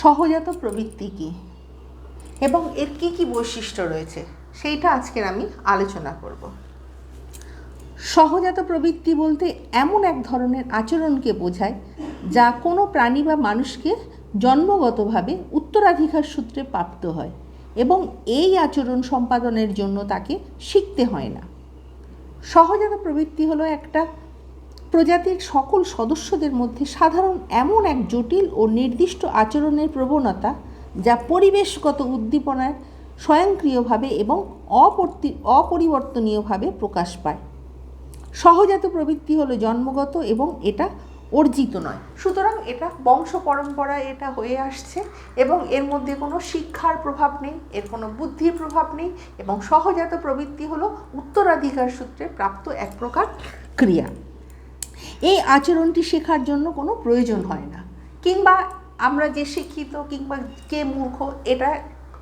সহজাত প্রবৃত্তি কী? এবং এর কী কী বৈশিষ্ট্য রয়েছে? সেইটা আজকের আমি আলোচনা করব। সহজাত প্রবৃত্তি বলতে এমন এক ধরনের আচরণকে বোঝায় যা কোনো প্রাণী বা মানুষকে জন্মগতভাবে উত্তরাধিকার সূত্রে প্রাপ্ত হয় এবং এই আচরণ সম্পাদনের জন্য তাকে শিখতে হয় না। সহজাত প্রবৃত্তি হলো একটা প্রজাতির সকল সদস্যদের মধ্যে সাধারণ এমন এক জটিল ও নির্দিষ্ট আচরণের প্রবণতা যা পরিবেশগত উদ্দীপনার স্বয়ংক্রিয়ভাবে এবং অপর্তি, অপরিবর্তনীয়ভাবে প্রকাশ পায়। সহজাত প্রবৃত্তি হলো জন্মগত এবং এটা অর্জিত নয়। সুতরাং এটা বংশ পরম্পরায় এটা হয়ে আসছে এবং এর মধ্যে কোনো শিক্ষার প্রভাব নেই, এর কোনো বুদ্ধির প্রভাব নেই এবং সহজাত প্রবৃত্তি হলো উত্তরাধিকার সূত্রে প্রাপ্ত এক প্রকার ক্রিয়া। এই আচরণটি শেখার জন্য কোনো প্রয়োজন হয় না। কিংবা আমরা যে শিক্ষিত কিংবা কে মূর্খ, এটা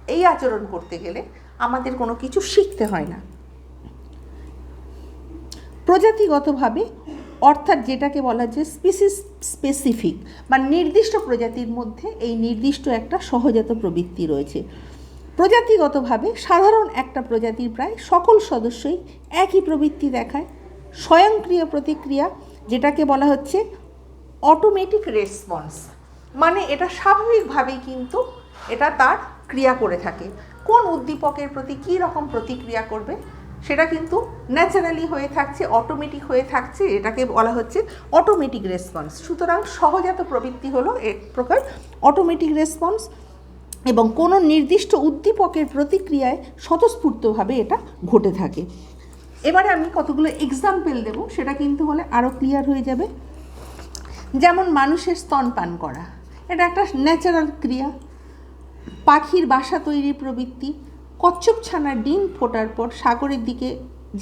এই আচরণ করতে গেলে আমাদের কোনো কিছু শিখতে হয় না। প্রজাতিগতভাবে অর্থাৎ যেটাকে বলা যায় স্পিসিস স্পেসিফিক বা নির্দিষ্ট প্রজাতির মধ্যে এই নির্দিষ্ট একটা সহজাত প্রবৃত্তি রয়েছে। প্রজাতিগতভাবে সাধারণ একটা প্রজাতির প্রায় সকল সদস্যই একই প্রবৃত্তি দেখায়, স্বয়ংক্রিয় প্রতিক্রিয়া যেটাকে বলা হচ্ছে অটোমেটিক রেসপন্স মানে এটা স্বাভাবিকভাবেই কিন্তু এটা তার ক্রিয়া করে থাকে। কোন উদ্দীপকের প্রতি কী রকম প্রতিক্রিয়া করবে, সেটা কিন্তু ন্যাচারালি হয়ে থাকছে অটোমেটিক হয়ে থাকছে, এটাকে বলা হচ্ছে অটোমেটিক রেসপন্স সুতরাং সহজাত প্রবৃত্তি হলো এক প্রকার অটোমেটিক রেসপন্স এবং কোনো নির্দিষ্ট উদ্দীপকের প্রতিক্রিয়ায় স্বতঃস্ফূর্তভাবে এটা ঘটে থাকে। এবারে আমি কতগুলো এক্সাম্পল দেব, সেটা কিন্তু হলে আরও ক্লিয়ার হয়ে যাবে। যেমন মানুষের স্তনপান করা, এটা একটা ন্যাচারাল ক্রিয়া। পাখির বাসা তৈরির প্রবৃত্তি, কচ্ছপ ছানা ডিম ফোটার পর সাগরের দিকে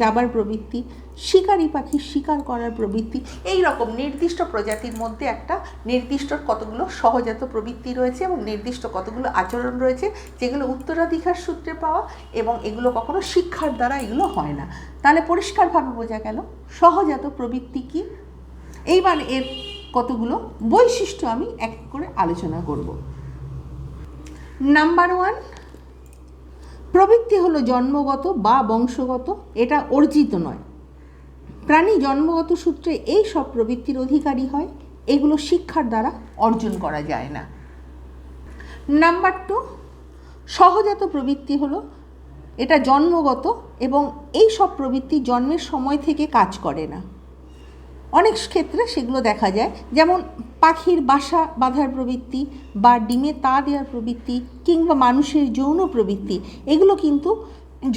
যাবার প্রবৃত্তি, শিকারী পাখি শিকার করার প্রবৃত্তি এই রকম নির্দিষ্ট প্রজাতির মধ্যে একটা নির্দিষ্ট কতগুলো সহজাত প্রবৃত্তি রয়েছে এবং নির্দিষ্ট কতগুলো আচরণ রয়েছে, যেগুলো উত্তরাধিকার সূত্রে পাওয়া এবং এগুলো কখনো শিক্ষার দ্বারা এগুলো হয় না। তাহলে পরিষ্কারভাবে বোঝা গেল, সহজাত প্রবৃত্তি কি? এইবার এর কতগুলো বৈশিষ্ট্য আমি এক করে আলোচনা করব। নাম্বার ওয়ান প্রবৃত্তি হলো জন্মগত বা বংশগত, এটা অর্জিত নয়। প্রাণী জন্মগত সূত্রে এই সব প্রবৃত্তির অধিকারী হয়, এগুলো শিক্ষার দ্বারা অর্জন করা যায় না। নাম্বার টু, সহজাত প্রবৃত্তি হলো এটা জন্মগত এবং এই সব প্রবৃত্তি জন্মের সময় থেকে কাজ করে না। অনেক ক্ষেত্রে সেগুলো দেখা যায়। যেমন পাখির বাসা বাঁধার প্রবৃত্তি বা ডিমে তা দেওয়ার প্রবৃত্তি কিংবা মানুষের যৌন প্রবৃত্তি, এগুলো কিন্তু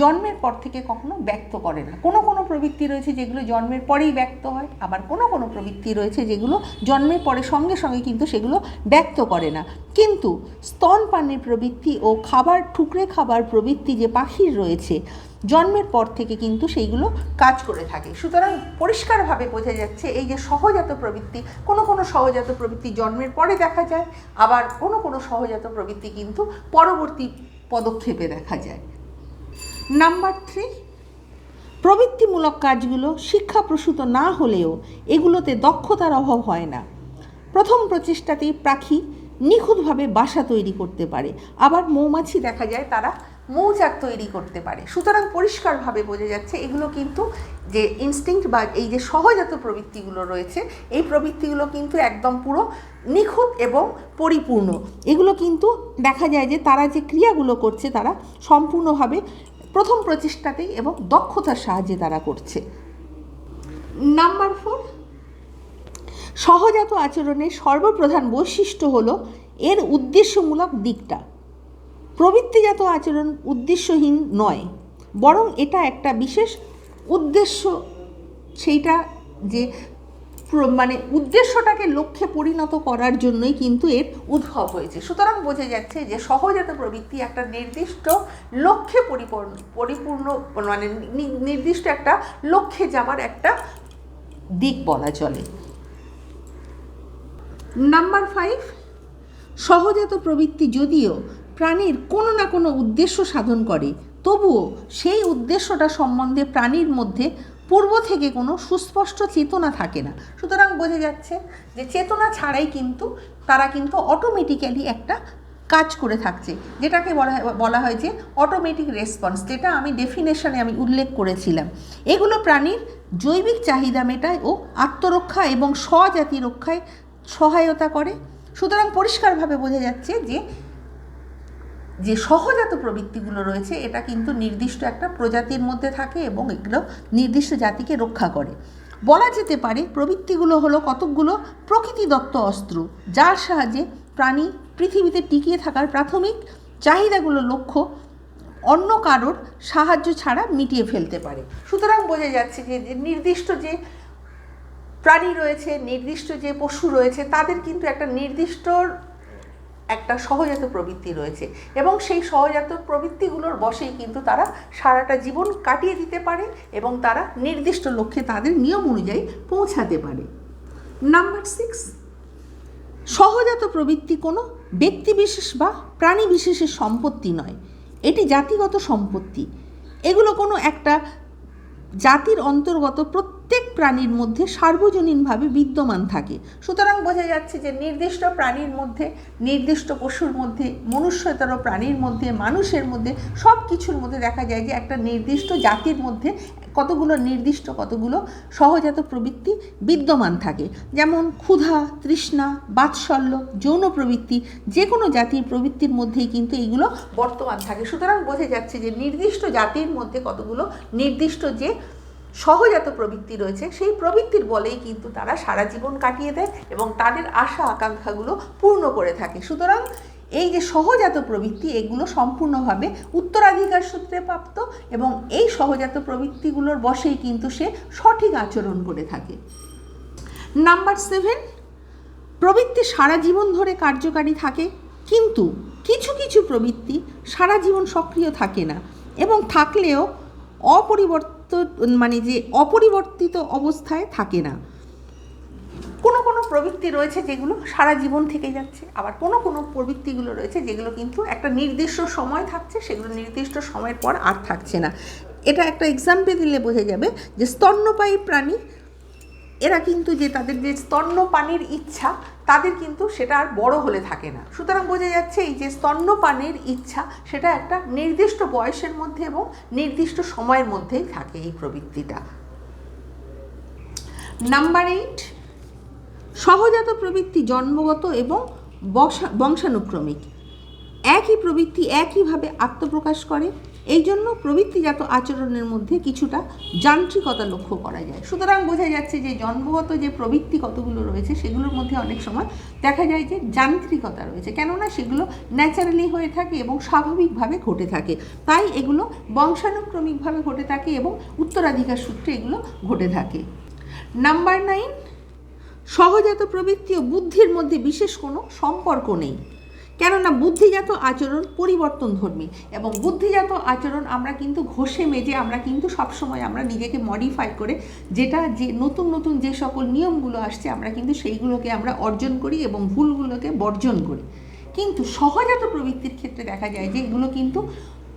জন্মের পর থেকে কখনো ব্যক্ত করে না। কোনো কোনো প্রবৃত্তি রয়েছে যেগুলো জন্মের পরেই ব্যক্ত হয়, আবার কোনো কোনো প্রবৃত্তি রয়েছে যেগুলো জন্মের পরে সঙ্গে সঙ্গে কিন্তু সেগুলো ব্যক্ত করে না। কিন্তু স্তনপানের প্রবৃত্তি ও খাবার ঠুকরে খাবার প্রবৃত্তি যে পাখির রয়েছে জন্মের পর থেকে কিন্তু সেইগুলো কাজ করে থাকে। সুতরাং পরিষ্কারভাবে বোঝা যাচ্ছে এই যে সহজাত প্রবৃত্তি, কোনো কোনো সহজাত প্রবৃত্তি জন্মের পরে দেখা যায়, আবার কোনো কোনো সহজাত প্রবৃত্তি কিন্তু পরবর্তী পদক্ষেপে দেখা যায়। নাম্বার থ্রি প্রবৃত্তিমূলক কাজগুলো শিক্ষাপ্রসূত না হলেও এগুলোতে দক্ষতার অভাব হয় না। প্রথম প্রচেষ্টাতেই পাখি নিখুঁতভাবে বাসা তৈরি করতে পারে। আবার মৌমাছি দেখা যায়, তারা মৌচাক তৈরি করতে পারে। সুতরাং পরিষ্কারভাবে বোঝা যাচ্ছে এগুলো কিন্তু যে ইনস্টিংক্ট বা এই যে সহজাত প্রবৃত্তিগুলো রয়েছে, এই প্রবৃত্তিগুলো কিন্তু একদম পুরো নিখুঁত এবং পরিপূর্ণ। এগুলো কিন্তু দেখা যায় যে তারা যে ক্রিয়াগুলো করছে তারা সম্পূর্ণভাবে প্রথম প্রচেষ্টাতেই এবং দক্ষতার সাহায্যে তারা করছে। নাম্বার ফোর, সহজাত আচরণের সর্বপ্রধান বৈশিষ্ট্য হলো এর উদ্দেশ্যমূলক দিকটা। প্রবৃত্তিজাত আচরণ উদ্দেশ্যহীন নয়, বরং এটা একটা বিশেষ উদ্দেশ্য, সেইটা যে মানে উদ্দেশ্যটাকে লক্ষ্যে পরিণত করার জন্যই কিন্তু এর উদ্ভব হয়েছে। সুতরাং বোঝা যাচ্ছে যে সহজাত প্রবৃত্তি একটা নির্দিষ্ট লক্ষ্যে পরিপূর্ণ পরিপূর্ণ মানে নির্দিষ্ট একটা লক্ষ্যে যাওয়ার একটা দিক বলা চলে। নাম্বার ফাইভ, সহজাত প্রবৃত্তি যদিও প্রাণীর কোনো না কোনো উদ্দেশ্য সাধন করে। তবুও সেই উদ্দেশ্যটা সম্বন্ধে প্রাণীর মধ্যে পূর্ব থেকে কোনো সুস্পষ্ট চেতনা থাকে না। সুতরাং বোঝা যাচ্ছে যে চেতনা ছাড়াই কিন্তু তারা কিন্তু অটোমেটিক্যালি একটা কাজ করে থাকছে। যেটাকে বলা বলা হয় যে অটোমেটিক রেসপন্স যেটা আমি ডেফিনেশনে আমি উল্লেখ করেছিলাম। এগুলো প্রাণীর জৈবিক চাহিদা মেটায় ও আত্মরক্ষা এবং স্বজাতি রক্ষায় সহায়তা করে। সুতরাং পরিষ্কারভাবে বোঝা যাচ্ছে যে যে সহজাত প্রবৃত্তিগুলো রয়েছে, এটা কিন্তু নির্দিষ্ট একটা প্রজাতির মধ্যে থাকে এবং এগুলো নির্দিষ্ট জাতিকে রক্ষা করে। বলা যেতে পারে প্রবৃত্তিগুলো হলো কতকগুলো প্রকৃতিদত্ত অস্ত্র, যার সাহায্যে প্রাণী পৃথিবীতে টিকিয়ে থাকার প্রাথমিক চাহিদাগুলো লক্ষ্য অন্য কারোর সাহায্য ছাড়া মিটিয়ে ফেলতে পারে। সুতরাং বোঝা যাচ্ছে যে নির্দিষ্ট যে প্রাণী রয়েছে, নির্দিষ্ট যে পশু রয়েছে, তাদের কিন্তু একটা নির্দিষ্ট একটা সহজাত প্রবৃত্তি রয়েছে। এবং সেই সহজাত প্রবৃত্তিগুলোর বশেই কিন্তু তারা সারাটা জীবন কাটিয়ে দিতে পারে এবং তারা নির্দিষ্ট লক্ষ্যে তাদের নিয়ম অনুযায়ী পৌঁছাতে পারে। নাম্বার সিক্স সহজাত প্রবৃত্তি কোনো ব্যক্তিবিশেষ বা প্রাণী বিশেষের সম্পত্তি নয়। এটি জাতিগত সম্পত্তি। এগুলো কোনো একটা জাতির অন্তর্গত প্রত্যেক প্রাণীর মধ্যে সার্বজনীনভাবে বিদ্যমান থাকে। সুতরাং বোঝা যাচ্ছে যে নির্দিষ্ট প্রাণীর মধ্যে, নির্দিষ্ট পশুর মধ্যে, মনুষ্যতর প্রাণীর মধ্যে, মানুষের মধ্যে সব কিছুর মধ্যে দেখা যায় যে একটা নির্দিষ্ট জাতির মধ্যে কতগুলো নির্দিষ্ট, কতগুলো সহজাত প্রবৃত্তি বিদ্যমান থাকে। যেমন ক্ষুধা, তৃষ্ণা, বাৎসল্য, যৌন প্রবৃত্তি যে কোনো জাতির প্রবৃত্তির মধ্যেই কিন্তু এইগুলো বর্তমান থাকে। সুতরাং বোঝা যাচ্ছে যে নির্দিষ্ট জাতির মধ্যে কতগুলো নির্দিষ্ট যে সহজাত প্রবৃত্তি রয়েছে, সেই প্রবৃত্তির বলেই কিন্তু তারা সারা জীবন কাটিয়ে দেয় এবং তাদের আশা আকাঙ্ক্ষাগুলো পূর্ণ করে থাকে। সুতরাং এই যে সহজাত প্রবৃত্তি, এগুলো সম্পূর্ণভাবে উত্তরাধিকার সূত্রে প্রাপ্ত এবং এই সহজাত প্রবৃত্তিগুলোর বশেই কিন্তু সে সঠিক আচরণ করে থাকে। নাম্বার সেভেন প্রবৃত্তি সারা জীবন ধরে কার্যকারী থাকে, কিন্তু কিছু কিছু প্রবৃত্তি সারা জীবন সক্রিয় থাকে না এবং থাকলেও অপরিবর্ত মানে যে অপরিবর্তিত অবস্থায় থাকে না। কোনো কোনো প্রবৃত্তি রয়েছে যেগুলো সারা জীবন থেকে যাচ্ছে। আবার কোনো কোনো প্রবৃত্তিগুলো রয়েছে যেগুলো কিন্তু একটা নির্দিষ্ট সময় থাকছে, সেগুলো নির্দিষ্ট সময়ের পর আর থাকছে না। এটা একটা এক্সাম্পল দিলে বোঝা যাবে যে স্তন্যপায়ী প্রাণী, এরা কিন্তু যে তাদের যে স্তন্যপানের ইচ্ছা, তাদের কিন্তু সেটা আর বড় হলে থাকে না। সুতরাং বোঝা যাচ্ছে এই যে স্তন্যপানের ইচ্ছা, সেটা একটা নির্দিষ্ট বয়সের মধ্যে এবং নির্দিষ্ট সময়ের মধ্যেই থাকে এই প্রবৃত্তিটা। নাম্বার এইট সহজাত প্রবৃত্তি জন্মগত এবং বংশা- বংশানুক্রমিক। একই প্রবৃত্তি একইভাবে আত্মপ্রকাশ করে। এই জন্য প্রবৃত্তিজাত আচরণের মধ্যে কিছুটা যান্ত্রিকতা লক্ষ্য করা যায়। সুতরাং বোঝা যাচ্ছে যে জন্মগত যে প্রবৃত্তি কতগুলো রয়েছে, সেগুলোর মধ্যে অনেক সময় দেখা যায় যে যান্ত্রিকতা রয়েছে। কেননা সেগুলো ন্যাচারালি হয়ে থাকে এবং স্বাভাবিকভাবে ঘটে থাকে। তাই এগুলো বংশানুক্রমিকভাবে ঘটে থাকে এবং উত্তরাধিকার সূত্রে এগুলো ঘটে থাকে। নাম্বার নাইন সহজাত প্রবৃত্তি ও বুদ্ধির মধ্যে বিশেষ কোনো সম্পর্ক নেই। কেননা বুদ্ধিজাত আচরণ পরিবর্তন ধর্মী এবং বুদ্ধিজাত আচরণ আমরা কিন্তু ঘষে মেজে আমরা কিন্তু সবসময় আমরা নিজেকে মডিফাই করে যেটা যে নতুন নতুন যে সকল নিয়মগুলো আসছে আমরা কিন্তু সেইগুলোকে আমরা অর্জন করি এবং ভুলগুলোকে বর্জন করি। কিন্তু সহজাত প্রবৃত্তির ক্ষেত্রে দেখা যায় যে এগুলো কিন্তু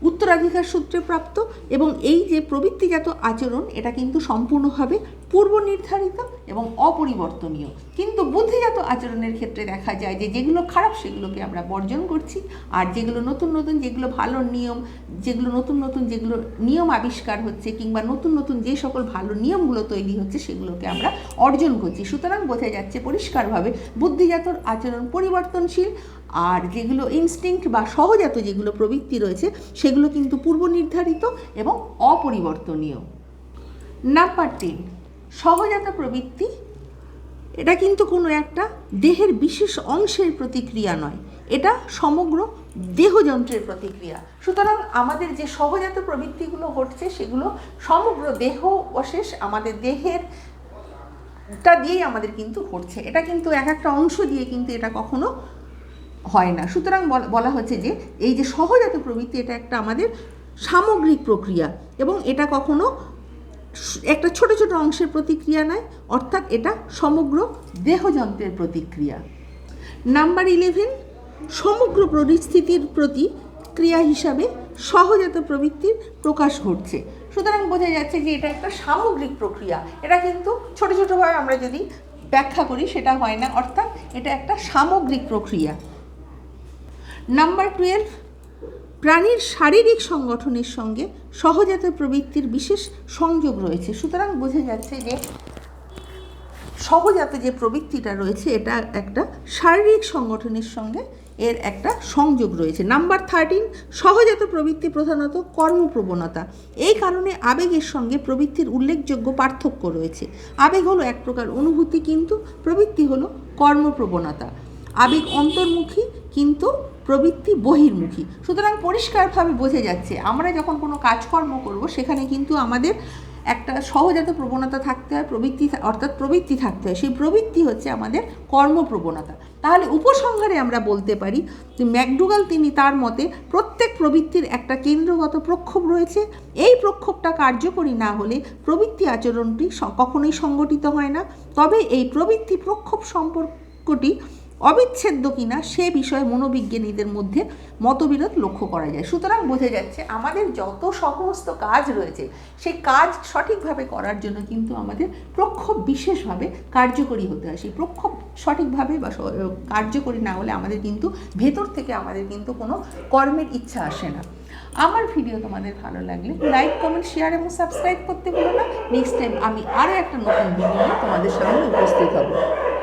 উত্তরাধিকার সূত্রে প্রাপ্ত এবং এই যে প্রবৃত্তিজাত আচরণ এটা কিন্তু সম্পূর্ণভাবে পূর্ব নির্ধারিত এবং অপরিবর্তনীয়। কিন্তু বুদ্ধিজাত আচরণের ক্ষেত্রে দেখা যায় যে যেগুলো খারাপ সেগুলোকে আমরা বর্জন করছি। আর যেগুলো নতুন নতুন, যেগুলো ভালো নিয়ম, যেগুলো নতুন নতুন, যেগুলো নিয়ম আবিষ্কার হচ্ছে কিংবা নতুন নতুন যে সকল ভালো নিয়মগুলো তৈরি হচ্ছে সেগুলোকে আমরা অর্জন করছি। সুতরাং বোঝা যাচ্ছে পরিষ্কারভাবে বুদ্ধিজাত আচরণ পরিবর্তনশীল আর যেগুলো ইনস্টিংক্ট বা সহজাত যেগুলো প্রবৃত্তি রয়েছে সেগুলো কিন্তু পূর্ব নির্ধারিত এবং অপরিবর্তনীয়। নাম্বার টেন সহজাত প্রবৃত্তি, এটা কিন্তু কোনো একটা দেহের বিশেষ অংশের প্রতিক্রিয়া নয়। এটা সমগ্র দেহযন্ত্রের প্রতিক্রিয়া। সুতরাং আমাদের যে সহজাত প্রবৃত্তিগুলো ঘটছে, সেগুলো সমগ্র দেহ অশেষ আমাদের দেহের টা দিয়েই আমাদের কিন্তু ঘটছে। এটা কিন্তু এক একটা অংশ দিয়ে কিন্তু এটা কখনো হয় না। সুতরাং বল- হচ্ছে যে এই যে সহজাত প্রবৃত্তি, এটা একটা আমাদের সামগ্রিক প্রক্রিয়া এবং এটা কখনো একটা ছোট ছোট অংশের প্রতিক্রিয়া নয় অর্থাৎ এটা সমগ্র দেহযন্ত্রের প্রতিক্রিয়া। নাম্বার ইলেভেন সমগ্র পরিস্থিতির প্রতি ক্রিয়া হিসাবে সহজাত প্রবৃত্তির প্রকাশ ঘটছে। সুতরাং বোঝা যাচ্ছে যে এটা একটা সামগ্রিক প্রক্রিয়া। এটা কিন্তু ছোট ছোটোভাবে আমরা যদি ব্যাখ্যা করি, সেটা হয় না, অর্থাৎ এটা একটা সামগ্রিক প্রক্রিয়া। নাম্বার টুয়েলভ প্রাণীর শারীরিক সংগঠনের সঙ্গে সহজাত প্রবৃত্তির বিশেষ সংযোগ রয়েছে। সুতরাং বোঝা যাচ্ছে যে সহজাত যে প্রবৃত্তিটা রয়েছে, এটা একটা শারীরিক সংগঠনের সঙ্গে এর একটা সংযোগ রয়েছে। নাম্বার থার্টিন সহজাত প্রবৃত্তি প্রধানত কর্মপ্রবণতা। এই কারণে আবেগের সঙ্গে প্রবৃত্তির উল্লেখযোগ্য পার্থক্য রয়েছে। আবেগ হলো এক প্রকার অনুভূতি, কিন্তু প্রবৃত্তি হলো কর্মপ্রবণতা। আবেগ অন্তর্মুখী, কিন্তু প্রবৃত্তি বহির্মুখী। সুতরাং পরিষ্কারভাবে বোঝা যাচ্ছে, আমরা যখন কোনো কাজকর্ম করব, সেখানে কিন্তু আমাদের একটা সহজাত প্রবণতা থাকতে হয়, প্রবৃত্তি অর্থাৎ প্রবৃত্তি থাকতে হয়। সেই প্রবৃত্তি হচ্ছে আমাদের কর্মপ্রবণতা তাহলে উপসংহারে আমরা বলতে পারি যে ম্যাকডুগাল তিনি তার মতে প্রত্যেক প্রবৃত্তির একটা কেন্দ্রগত প্রক্ষোভ রয়েছে। এই প্রক্ষোভটা কার্যকরী না হলে প্রবৃত্তি আচরণটি কখনোই সংগঠিত হয় না। তবে এই প্রবৃত্তি প্রক্ষোভ সম্পর্কটি অবিচ্ছেদ্য কিনা সে বিষয়ে মনোবিজ্ঞানীদের মধ্যে মতবিরোধ লক্ষ্য করা যায়। সুতরাং বোঝা যাচ্ছে আমাদের যত সমস্ত কাজ রয়েছে, সেই কাজ সঠিকভাবে করার জন্য কিন্তু আমাদের প্রক্ষোভ বিশেষভাবে কার্যকরী হতে হয়। সেই প্রক্ষোভ সঠিকভাবে বা কার্যকরী না হলে আমাদের কিন্তু ভেতর থেকে আমাদের কিন্তু কোনো কর্মের ইচ্ছা আসে না। আমার ভিডিও তোমাদের ভালো লাগলে লাইক, কমেন্ট, শেয়ার এবং সাবস্ক্রাইব করতে ভুলো না। নেক্সট টাইম আমি আরও একটা নতুন ভিডিও তোমাদের সামনে উপস্থিত হব।